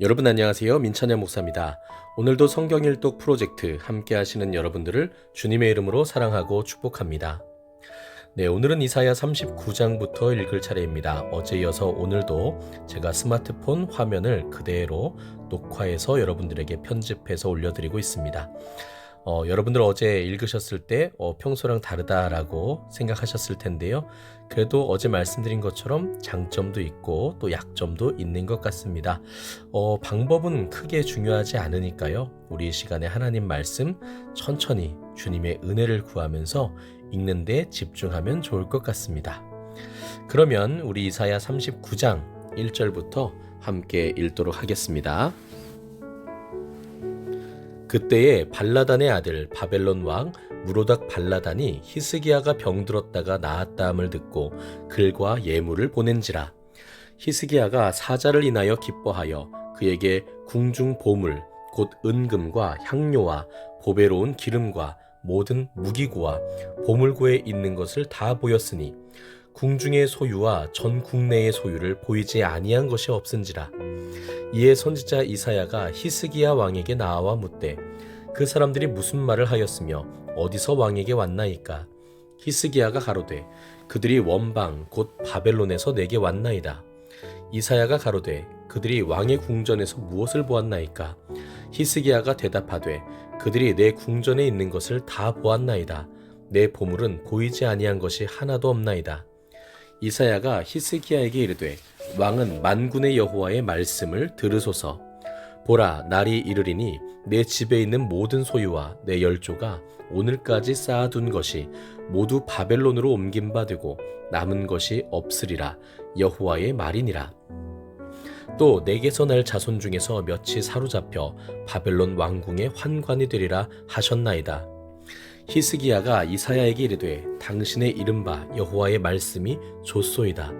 여러분 안녕하세요. 민찬현 목사입니다. 오늘도 성경 일독 프로젝트 함께 하시는 여러분들을 주님의 이름으로 사랑하고 축복합니다. 네, 오늘은 이사야 39장부터 읽을 차례입니다. 어제 이어서 오늘도 제가 스마트폰 화면을 그대로 녹화해서 여러분들에게 편집해서 올려드리고 있습니다. 어, 여러분들 어제 읽으셨을 때 어, 평소랑 다르다라고 생각하셨을 텐데요. 그래도 어제 말씀드린 것처럼 장점도 있고 또 약점도 있는 것 같습니다. 어, 방법은 크게 중요하지 않으니까요. 우리 이 시간에 하나님 말씀 천천히 주님의 은혜를 구하면서 읽는데 집중하면 좋을 것 같습니다. 그러면 우리 이사야 39장 1절부터 함께 읽도록 하겠습니다. 그때에 발라단의 아들 바벨론 왕 무로닥 발라단이 히스기야가 병들었다가 나았다함을 듣고 글과 예물을 보낸지라. 히스기야가 사자를 인하여 기뻐하여 그에게 궁중 보물 곧 은금과 향료와 보배로운 기름과 모든 무기고와 보물고에 있는 것을 다 보였으니 궁중의 소유와 전 국내의 소유를 보이지 아니한 것이 없은지라 이에 선지자 이사야가 히스기야 왕에게 나와 묻되 그 사람들이 무슨 말을 하였으며 어디서 왕에게 왔나이까? 히스기야가 가로되 그들이 원방 곧 바벨론에서 내게 왔나이다. 이사야가 가로되 그들이 왕의 궁전에서 무엇을 보았나이까? 히스기야가 대답하되 그들이 내 궁전에 있는 것을 다 보았나이다. 내 보물은 보이지 아니한 것이 하나도 없나이다 이사야가 히스기야에게 이르되 왕은 만군의 여호와의 말씀을 들으소서. 보라 날이 이르리니 내 집에 있는 모든 소유와 내 열조가 오늘까지 쌓아둔 것이 모두 바벨론으로 옮긴 바 되고 남은 것이 없으리라. 여호와의 말이니라. 또 내게서 날 자손 중에서 몇이 사로잡혀 바벨론 왕궁의 환관이 되리라 하셨나이다 히스기야가 이사야에게 이르되 당신의 이른바 여호와의 말씀이 좋소이다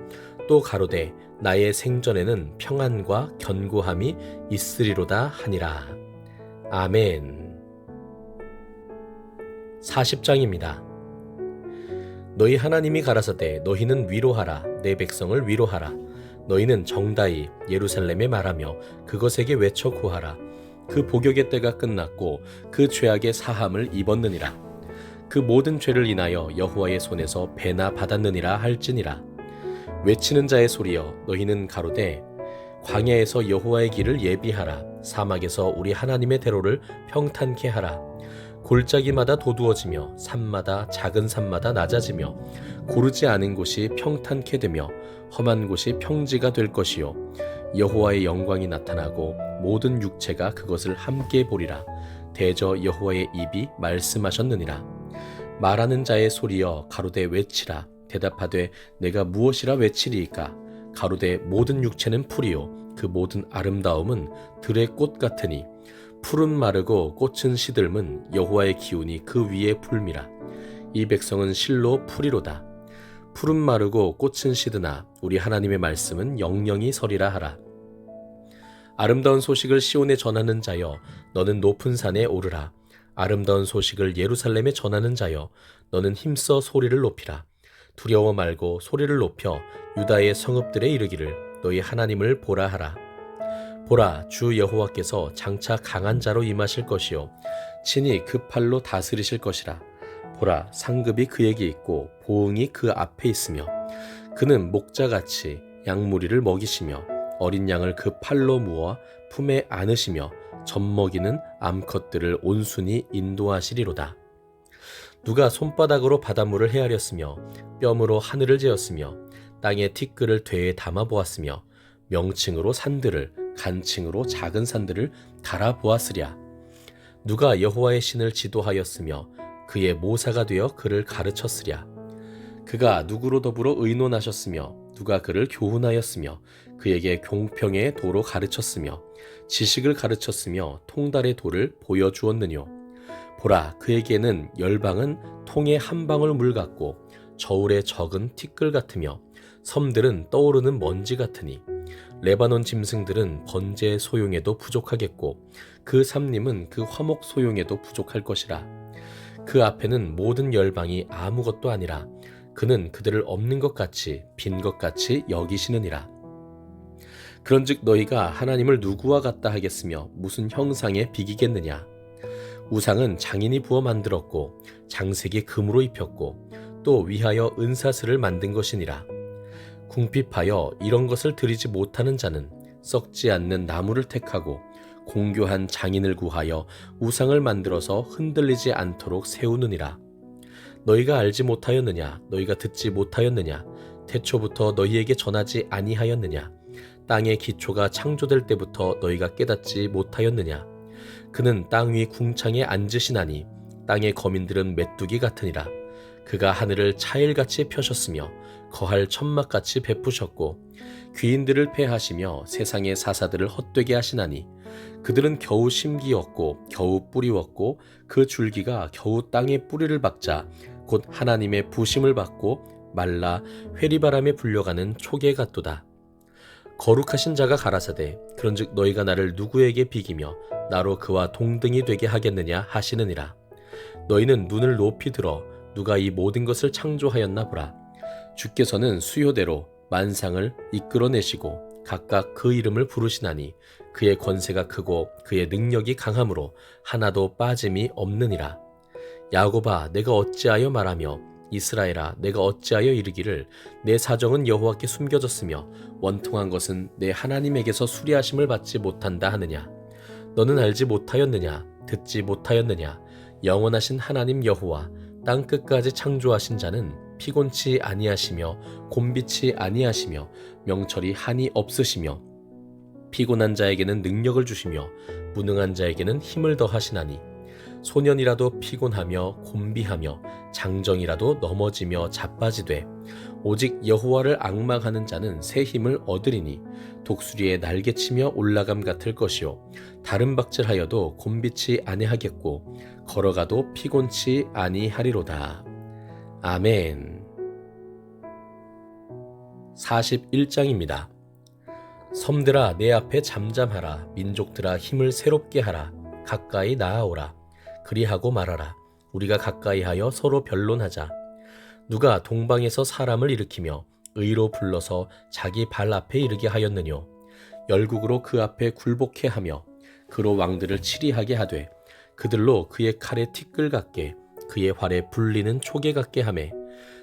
또 가로되 나의 생전에는 평안과 견고함이 있으리로다 하니라. 아멘. 40장입니다. 너희 하나님이 가라사대 너희는 위로하라 내 백성을 위로하라 너희는 정다이 예루살렘에 말하며 그것에게 외쳐 구하라 그 복역의 때가 끝났고 그 죄악의 사함을 입었느니라 그 모든 죄를 인하여 여호와의 손에서 배나 받았느니라 할지니라. 외치는 자의 소리여 너희는 가로되 광야에서 여호와의 길을 예비하라. 사막에서 우리 하나님의 대로를 평탄케 하라. 골짜기마다 도두어지며 산마다 작은 산마다 낮아지며 고르지 않은 곳이 평탄케 되며 험한 곳이 평지가 될 것이요. 여호와의 영광이 나타나고 모든 육체가 그것을 함께 보리라. 대저 여호와의 입이 말씀하셨느니라 말하는 자의 소리여 가로되 외치라. 대답하되 내가 무엇이라 외치리이까? 가로되 모든 육체는 풀이요. 그 모든 아름다움은 들의 꽃 같으니 풀은 마르고 꽃은 시들면 여호와의 기운이 그 위에 풀미라. 이 백성은 실로 풀이로다. 풀은 마르고 꽃은 시드나. 우리 하나님의 말씀은 영영이 서리라 하라. 아름다운 소식을 시온에 전하는 자여 너는 높은 산에 오르라 아름다운 소식을 예루살렘에 전하는 자여 너는 힘써 소리를 높이라 두려워 말고 소리를 높여 유다의 성읍들에 이르기를 너희 하나님을 보라 하라. 보라 주 여호와께서 장차 강한 자로 임하실 것이요 친히 그 팔로 다스리실 것이라. 보라 상급이 그에게 있고 보응이 그 앞에 있으며 그는 목자같이 양무리를 먹이시며 어린 양을 그 팔로 모아 품에 안으시며 젖먹이는 암컷들을 온순히 인도하시리로다. 누가 손바닥으로 바닷물을 헤아렸으며 뼘으로 하늘을 재었으며 땅에 티끌을 되에 담아 보았으며 명칭으로 산들을 간칭으로 작은 산들을 달아 보았으랴 누가 여호와의 신을 지도하였으며 그의 모사가 되어 그를 가르쳤으랴 그가 누구로 더불어 의논하셨으며 누가 그를 교훈하였으며 그에게 공평의 도로 가르쳤으며 지식을 가르쳤으며 통달의 도를 보여주었느뇨? 보라 그에게는 열방은 통에 한 방울 물 같고 저울에 적은 티끌 같으며 섬들은 떠오르는 먼지 같으니 레바논 짐승들은 번제 소용에도 부족하겠고 그 삼림은 그 화목 소용에도 부족할 것이라. 그 앞에는 모든 열방이 아무것도 아니라 그는 그들을 없는 것 같이 빈 것 같이 여기시느니라. 그런즉 너희가 하나님을 누구와 같다 하겠으며 무슨 형상에 비기겠느냐? 우상은 장인이 부어 만들었고 장색이 금으로 입혔고 또 위하여 은사슬을 만든 것이니라. 궁핍하여 이런 것을 드리지 못하는 자는 썩지 않는 나무를 택하고 공교한 장인을 구하여 우상을 만들어서 흔들리지 않도록 세우느니라 너희가 알지 못하였느냐? 너희가 듣지 못하였느냐? 태초부터 너희에게 전하지 아니하였느냐? 땅의 기초가 창조될 때부터 너희가 깨닫지 못하였느냐? 그는 땅 위 궁창에 앉으시나니 땅의 거민들은 메뚜기 같으니라. 그가 하늘을 차일같이 펴셨으며 거할 천막같이 베푸셨고 귀인들을 패하시며 세상의 사사들을 헛되게 하시나니 그들은 겨우 심기였고 겨우 뿌리웠고 그 줄기가 겨우 땅에 뿌리를 박자 곧 하나님의 부심을 받고 말라 회리바람에 불려가는 초계 같도다. 거룩하신 자가 가라사대 그런즉 너희가 나를 누구에게 비기며 나로 그와 동등이 되게 하겠느냐 하시느니라. 너희는 눈을 높이 들어 누가 이 모든 것을 창조하였나 보라. 주께서는 수요대로 만상을 이끌어내시고 각각 그 이름을 부르시나니 그의 권세가 크고 그의 능력이 강함으로 하나도 빠짐이 없느니라. 야곱아 내가 어찌하여 말하며 이스라엘아 내가 어찌하여 이르기를 내 사정은 여호와께 숨겨졌으며 원통한 것은 내 하나님에게서 수리하심을 받지 못한다 하느냐? 너는 알지 못하였느냐? 듣지 못하였느냐? 영원하신 하나님 여호와 땅 끝까지 창조하신 자는 피곤치 아니하시며 곤비치 아니하시며 명철이 한이 없으시며 피곤한 자에게는 능력을 주시며 무능한 자에게는 힘을 더하시나니 소년이라도 피곤하며 곤비하며 장정이라도 넘어지며 자빠지되 오직 여호와를 악망하는 자는 새 힘을 얻으리니 독수리의 날개치며 올라감 같을 것이요 다른 박질하여도 곤비치 아니하겠고 걸어가도 피곤치 아니하리로다. 아멘. 41장입니다. 섬들아 내 앞에 잠잠하라. 민족들아 힘을 새롭게 하라. 가까이 나아오라 그리하고 말하라. 우리가 가까이하여 서로 변론하자. 누가 동방에서 사람을 일으키며 의로 불러서 자기 발 앞에 이르게 하였느뇨. 열국으로 그 앞에 굴복해 하며 그로 왕들을 치리하게 하되 그들로 그의 칼에 티끌 같게 그의 활에 불리는 초계 같게 하매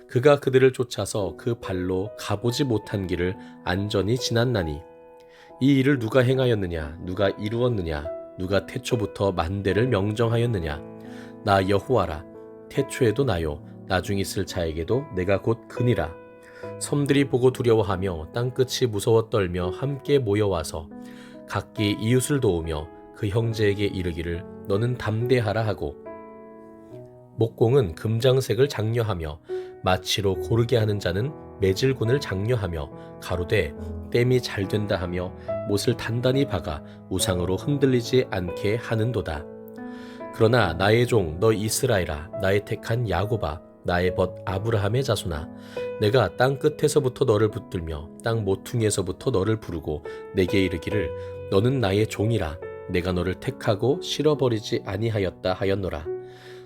그가 그들을 쫓아서 그 발로 가보지 못한 길을 안전히 지났나니 이 일을 누가 행하였느냐 누가 이루었느냐 누가 태초부터 만대를 명정하였느냐? 나 여호와라 태초에도 나요. 나중 있을 자에게도 내가 곧 그니라. 섬들이 보고 두려워하며 땅끝이 무서워 떨며 함께 모여와서 각기 이웃을 도우며 그 형제에게 이르기를 너는 담대하라 하고 목공은 금장색을 장려하며 마치로 고르게 하는 자는 매질군을 장려하며 가로되 땜이 잘 된다 하며 못을 단단히 박아 우상으로 흔들리지 않게 하는도다. 그러나 나의 종 너 이스라엘아 나의 택한 야고바 나의 벗 아브라함의 자손아 내가 땅 끝에서부터 너를 붙들며 땅 모퉁이에서부터 너를 부르고 내게 이르기를 너는 나의 종이라 내가 너를 택하고 실어버리지 아니하였다 하였노라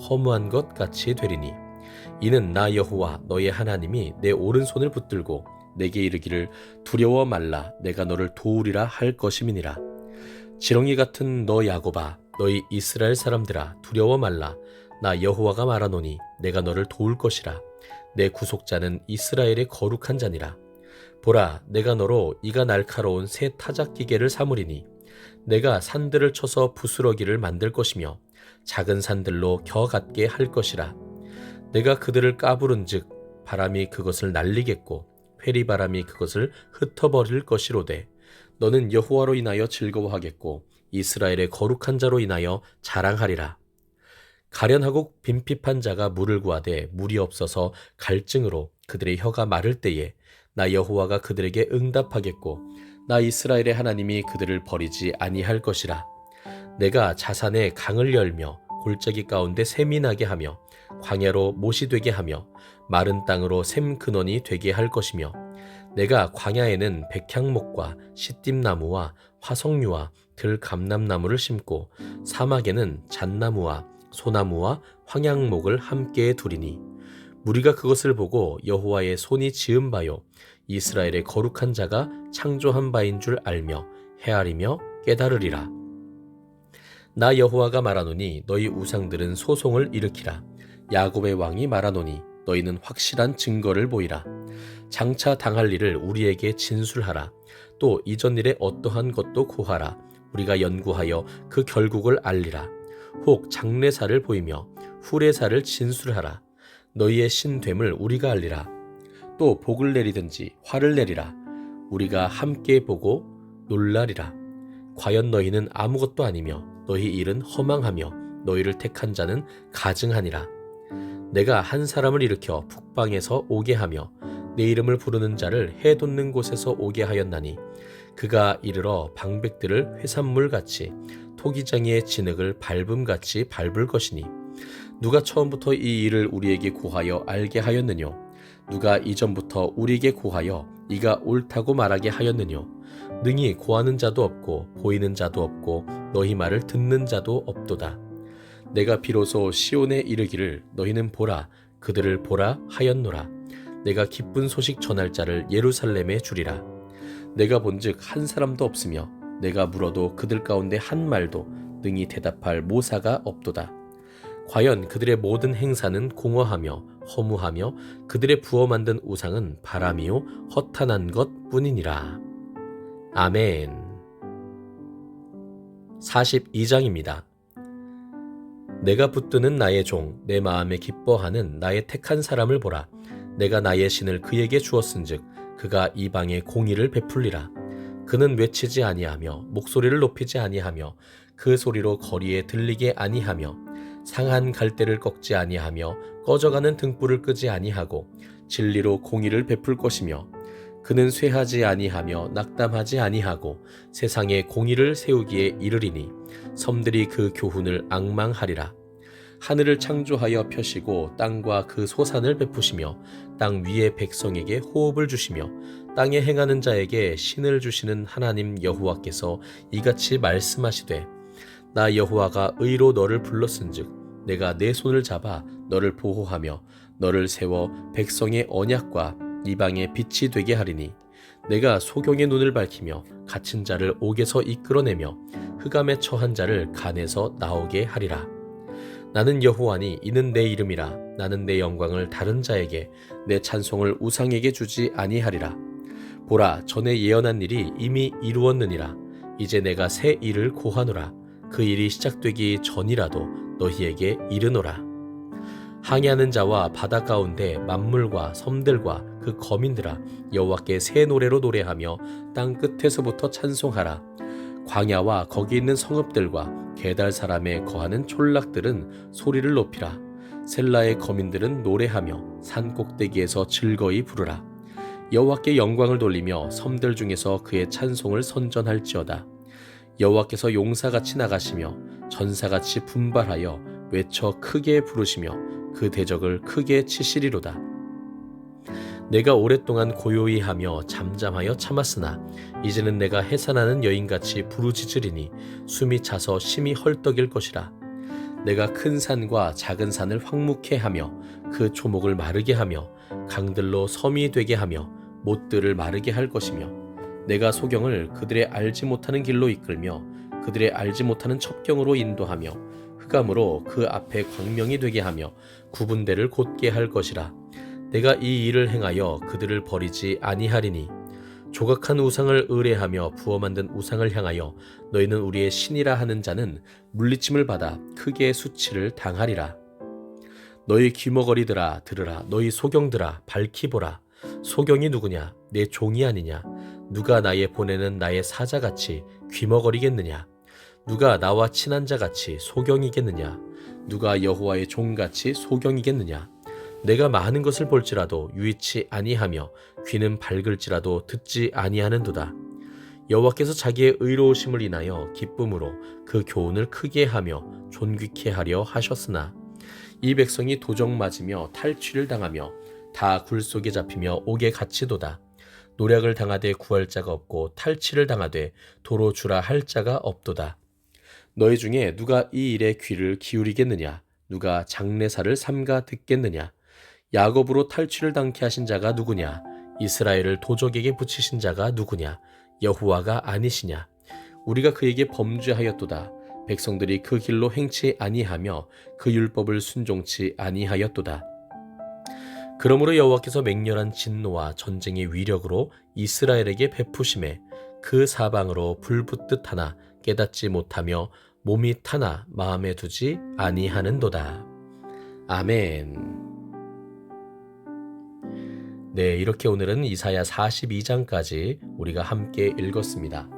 허무한 것 같이 되리니. 이는 나 여호와 너의 하나님이 내 오른손을 붙들고 내게 이르기를 두려워 말라. 내가 너를 도우리라 할 것임이니라. 지렁이 같은 너 야고바 너희 이스라엘 사람들아 두려워 말라. 나 여호와가 말하노니 내가 너를 도울 것이라. 내 구속자는 이스라엘의 거룩한 자니라. 보라 내가 너로 이가 날카로운 새 타작 기계를 삼으리니 내가 산들을 쳐서 부스러기를 만들 것이며 작은 산들로 겨 같게 할 것이라. 내가 그들을 까부른즉 바람이 그것을 날리겠고 회리 바람이 그것을 흩어버릴 것이로되 너는 여호와로 인하여 즐거워하겠고 이스라엘의 거룩한 자로 인하여 자랑하리라. 가련하고 빈핍한 자가 물을 구하되 물이 없어서 갈증으로 그들의 혀가 마를 때에 나 여호와가 그들에게 응답하겠고 나 이스라엘의 하나님이 그들을 버리지 아니할 것이라. 내가 자산에 강을 열며 골짜기 가운데 나게 하며 광야로 못이 되게 하며 마른 땅으로 샘 근원이 되게 할 것이며 내가 광야에는 백향목과 시띠나무와 화석류와 들감람나무를 심고 사막에는 잣나무와 소나무와 황양목을 함께 두리니 무리가 그것을 보고 여호와의 손이 지은 바요 이스라엘의 거룩한 자가 창조한 바인 줄 알며 헤아리며 깨달으리라. 나 여호와가 말하노니 너희 우상들은 소송을 일으키라. 야곱의 왕이 말하노니 너희는 확실한 증거를 보이라. 장차 당할 일을 우리에게 진술하라. 또 이전 일에 어떠한 것도 구하라. 우리가 연구하여 그 결국을 알리라. 혹 장례사를 보이며 후례사를 진술하라 너희의 신됨을 우리가 알리라. 또 복을 내리든지 화를 내리라. 우리가 함께 보고 놀라리라. 과연 너희는 아무것도 아니며 너희 일은 허망하며 너희를 택한 자는 가증하니라. 내가 한 사람을 일으켜 북방에서 오게 하며 내 이름을 부르는 자를 해 돋는 곳에서 오게 하였나니 그가 이르러 방백들을 회산물 같이 토기장이의 진흙을 밟음 같이 밟을 것이니 누가 처음부터 이 일을 우리에게 구하여 알게 하였느뇨? 누가 이전부터 우리에게 구하여 이가 옳다고 말하게 하였느뇨? 능히 구하는 자도 없고 보이는 자도 없고 너희 말을 듣는 자도 없도다. 내가 비로소 시온에 이르기를 너희는 보라 그들을 보라 하였노라. 내가 기쁜 소식 전할 자를 예루살렘에 주리라. 내가 본즉 한 사람도 없으며 내가 물어도 그들 가운데 한 말도 능히 대답할 모사가 없도다 과연 그들의 모든 행사는 공허하며 허무하며 그들의 부어 만든 우상은 바람이요 허탄한 것 뿐이니라 아멘 42장입니다. 내가 붙드는 나의 종, 내 마음에 기뻐하는 나의 택한 사람을 보라. 내가 나의 신을 그에게 주었은즉 그가 이방에 공의를 베풀리라. 그는 외치지 아니하며 목소리를 높이지 아니하며 그 소리로 거리에 들리게 아니하며 상한 갈대를 꺾지 아니하며 꺼져가는 등불을 끄지 아니하고 진리로 공의를 베풀 것이며 그는 쇠하지 아니하며 낙담하지 아니하고 세상에 공의를 세우기에 이르리니 섬들이 그 교훈을 앙망하리라. 하늘을 창조하여 펴시고 땅과 그 소산을 베푸시며 땅 위의 백성에게 호흡을 주시며 땅에 행하는 자에게 신을 주시는 하나님 여호와께서 이같이 말씀하시되 나 여호와가 의로 너를 불렀은즉 내가 내 손을 잡아 너를 보호하며 너를 세워 백성의 언약과 이방의 빛이 되게 하리니 내가 소경의 눈을 밝히며 갇힌 자를 옥에서 이끌어내며 흑암에 처한 자를 간에서 나오게 하리라. 나는 여호와니 이는 내 이름이라 나는 내 영광을 다른 자에게 내 찬송을 우상에게 주지 아니하리라. 보라 전에 예언한 일이 이미 이루었느니라. 이제 내가 새 일을 고하노라. 그 일이 시작되기 전이라도 너희에게 이르노라. 항해하는 자와 바다 가운데 만물과 섬들과 그 거민들아 여호와께 새 노래로 노래하며 땅 끝에서부터 찬송하라. 광야와 거기 있는 성읍들과 게달 사람에 거하는 촌락들은 소리를 높이라. 셀라의 거민들은 노래하며 산 꼭대기에서 즐거이 부르라. 여호와께 영광을 돌리며 섬들 중에서 그의 찬송을 선전할지어다. 여호와께서 용사같이 나가시며 전사같이 분발하여 외쳐 크게 부르시며 그 대적을 크게 치시리로다. 내가 오랫동안 고요히 하며 잠잠하여 참았으나 이제는 내가 해산하는 여인같이 부르짖으리니 숨이 차서 심히 헐떡일 것이라. 내가 큰 산과 작은 산을 황묵해 하며 그 초목을 마르게 하며 강들로 섬이 되게 하며 못들을 마르게 할 것이며 내가 소경을 그들의 알지 못하는 길로 이끌며 그들의 알지 못하는 첩경으로 인도하며 흑암으로 그 앞에 광명이 되게 하며 구분대를 곧게 할 것이라. 내가 이 일을 행하여 그들을 버리지 아니하리니 조각한 우상을 의뢰하며 부어 만든 우상을 향하여 너희는 우리의 신이라 하는 자는 물리침을 받아 크게 수치를 당하리라. 너희 귀머거리들아 들으라. 너희 소경들아 밝히 보라. 소경이 누구냐? 내 종이 아니냐? 누가 나의 보내는 나의 사자같이 귀머거리겠느냐 누가 나와 친한 자같이 소경이겠느냐 누가 여호와의 종같이 소경이겠느냐 내가 많은 것을 볼지라도 유의치 아니하며 귀는 밝을지라도 듣지 아니하는도다 여호와께서 자기의 의로우심을 인하여 기쁨으로 그 교훈을 크게 하며 존귀케 하려 하셨으나 이 백성이 도적 맞으며 탈취를 당하며 다 굴 속에 잡히며 옥에 갇히도다. 노력을 당하되 구할 자가 없고 탈취를 당하되 도로 주라 할 자가 없도다. 너희 중에 누가 이 일에 귀를 기울이겠느냐? 누가 장례사를 삼가 듣겠느냐? 야곱으로 탈취를 당케 하신 자가 누구냐? 이스라엘을 도적에게 붙이신 자가 누구냐? 여호와가 아니시냐? 우리가 그에게 범죄하였도다. 백성들이 그 길로 행치 아니하며 그 율법을 순종치 아니하였도다. 그러므로 여호와께서 맹렬한 진노와 전쟁의 위력으로 이스라엘에게 베푸심에 그 사방으로 불붙듯 하나 깨닫지 못하며 몸이 타나 마음에 두지 아니하는도다. 아멘. 네, 이렇게 오늘은 이사야 42장까지 우리가 함께 읽었습니다.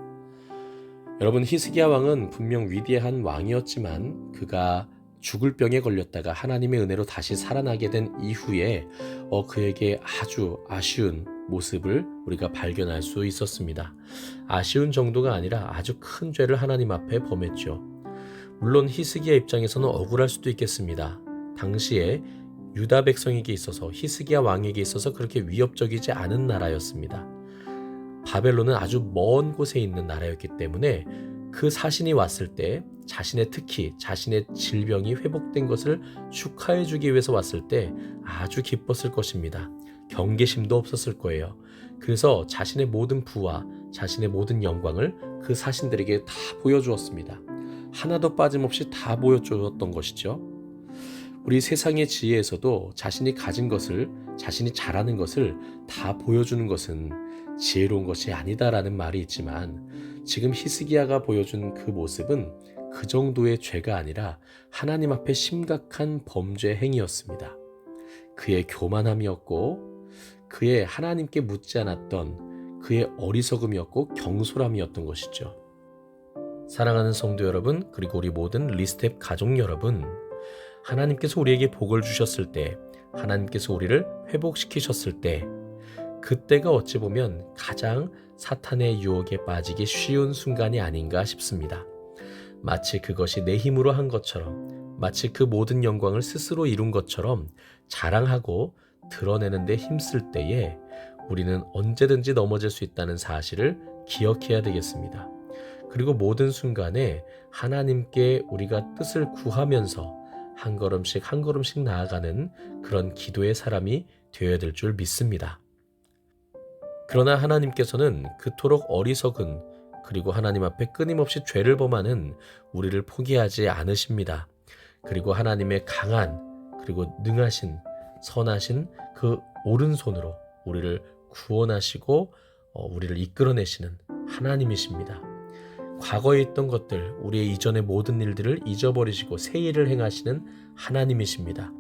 여러분 히스기야 왕은 분명 위대한 왕이었지만 그가 죽을 병에 걸렸다가 하나님의 은혜로 다시 살아나게 된 이후에 어, 그에게 아주 아쉬운 모습을 우리가 발견할 수 있었습니다. 아쉬운 정도가 아니라 아주 큰 죄를 하나님 앞에 범했죠. 물론 히스기야 입장에서는 억울할 수도 있겠습니다. 당시에 유다 백성에게 있어서 히스기야 왕에게 있어서 그렇게 위협적이지 않은 나라였습니다. 바벨론은 아주 먼 곳에 있는 나라였기 때문에 그 사신이 왔을 때 자신의 특히 자신의 질병이 회복된 것을 축하해 주기 위해서 왔을 때 아주 기뻤을 것입니다. 경계심도 없었을 거예요. 그래서 자신의 모든 부와 자신의 모든 영광을 그 사신들에게 다 보여주었습니다. 하나도 빠짐없이 다 보여주었던 것이죠. 우리 세상의 지혜에서도 자신이 가진 것을 자신이 잘하는 것을 다 보여주는 것은 지혜로운 것이 아니다라는 말이 있지만 지금 히스기야가 보여준 그 모습은 그 정도의 죄가 아니라 하나님 앞에 심각한 범죄 행위였습니다. 그의 교만함이었고 그의 하나님께 묻지 않았던 그의 어리석음이었고 경솔함이었던 것이죠. 사랑하는 성도 여러분, 그리고 우리 모든 리스텝 가족 여러분, 하나님께서 우리에게 복을 주셨을 때, 하나님께서 우리를 회복시키셨을 때, 그때가 어찌 보면 가장 사탄의 유혹에 빠지기 쉬운 순간이 아닌가 싶습니다. 마치 그것이 내 힘으로 한 것처럼, 마치 그 모든 영광을 스스로 이룬 것처럼 자랑하고 드러내는데 힘쓸 때에 우리는 언제든지 넘어질 수 있다는 사실을 기억해야 되겠습니다. 그리고 모든 순간에 하나님께 우리가 뜻을 구하면서 한 걸음씩 한 걸음씩 나아가는 그런 기도의 사람이 되어야 될 줄 믿습니다. 그러나 하나님께서는 그토록 어리석은 그리고 하나님 앞에 끊임없이 죄를 범하는 우리를 포기하지 않으십니다. 그리고 하나님의 강한 그리고 능하신 선하신 그 오른손으로 우리를 구원하시고 어, 우리를 이끌어내시는 하나님이십니다. 과거에 있던 것들, 우리의 이전의 모든 일들을 잊어버리시고 새 일을 행하시는 하나님이십니다.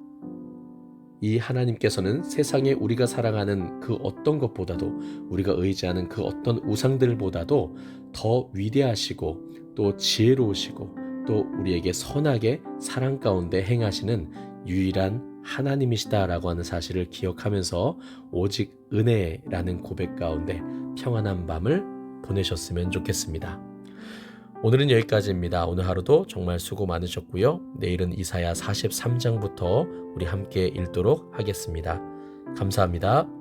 이 하나님께서는 세상에 우리가 사랑하는 그 어떤 것보다도 우리가 의지하는 그 어떤 우상들보다도 더 위대하시고 또 지혜로우시고 또 우리에게 선하게 사랑 가운데 행하시는 유일한 하나님이시다라고 하는 사실을 기억하면서 오직 은혜라는 고백 가운데 평안한 밤을 보내셨으면 좋겠습니다. 오늘은 여기까지입니다. 오늘 하루도 정말 수고 많으셨고요. 내일은 이사야 43장부터 우리 함께 읽도록 하겠습니다. 감사합니다.